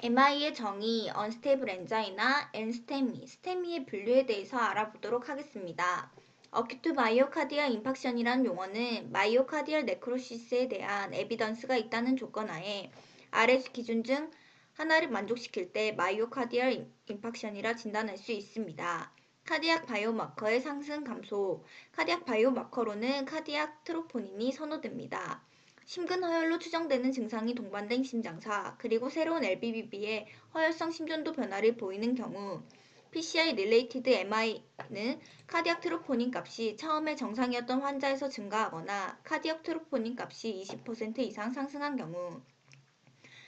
MI의 정의, unstable 엔자이나 엔스테미, 스테미의 분류에 대해서 알아보도록 하겠습니다. 어큐트 마이오카디아 임팍션이란 용어는 마이오카디얼 네크로시스에 대한 에비던스가 있다는 조건 하에 RS 기준 중 하나를 만족시킬 때 마이오카디얼 임팍션이라 진단할 수 있습니다. 카디악 바이오마커의 상승 감소, 카디악 바이오마커로는 카디악 트로포닌이 선호됩니다. 심근 허혈로 추정되는 증상이 동반된 심장사, 그리고 새로운 LBBB의 허혈성 심전도 변화를 보이는 경우, PCI 릴레이티드 MI는 카디악 트로포닌 값이 처음에 정상이었던 환자에서 증가하거나 카디악 트로포닌 값이 20% 이상 상승한 경우,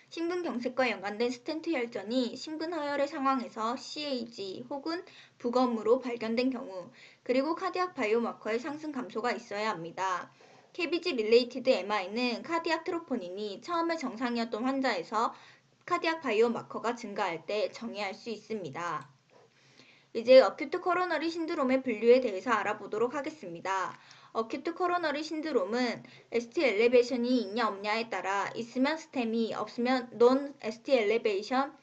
심근경색과 연관된 스텐트 혈전이 심근허혈의 상황에서 CAG 혹은 부검으로 발견된 경우, 그리고 카디악 바이오마커의 상승 감소가 있어야 합니다. KBG 릴레이티드 MI는 카디악 트로포닌이 처음에 정상이었던 환자에서 카디악 바이오마커가 증가할 때 정의할 수 있습니다. 이제 어큐트 코로너리 신드롬의 분류에 대해서 알아보도록 하겠습니다. 어큐트 코로너리 신드롬은 ST 엘리베이션이 있냐 없냐에 따라 있으면 스템이 없으면 논 ST 엘리베이션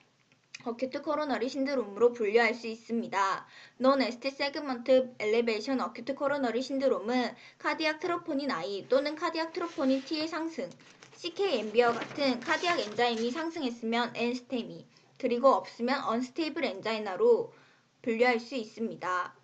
어큐트 코로너리 신드롬으로 분류할 수 있습니다. 논 ST 세그먼트 엘리베이션 어큐트 코로너리 신드롬은 카디악 트로포닌 I 또는 카디악 트로포닌 T의 상승, CK엠비와 같은 카디악 엔자임이 상승했으면 엔스테미, 그리고 없으면 언스테이블 엔자이나로 분류할 수 있습니다.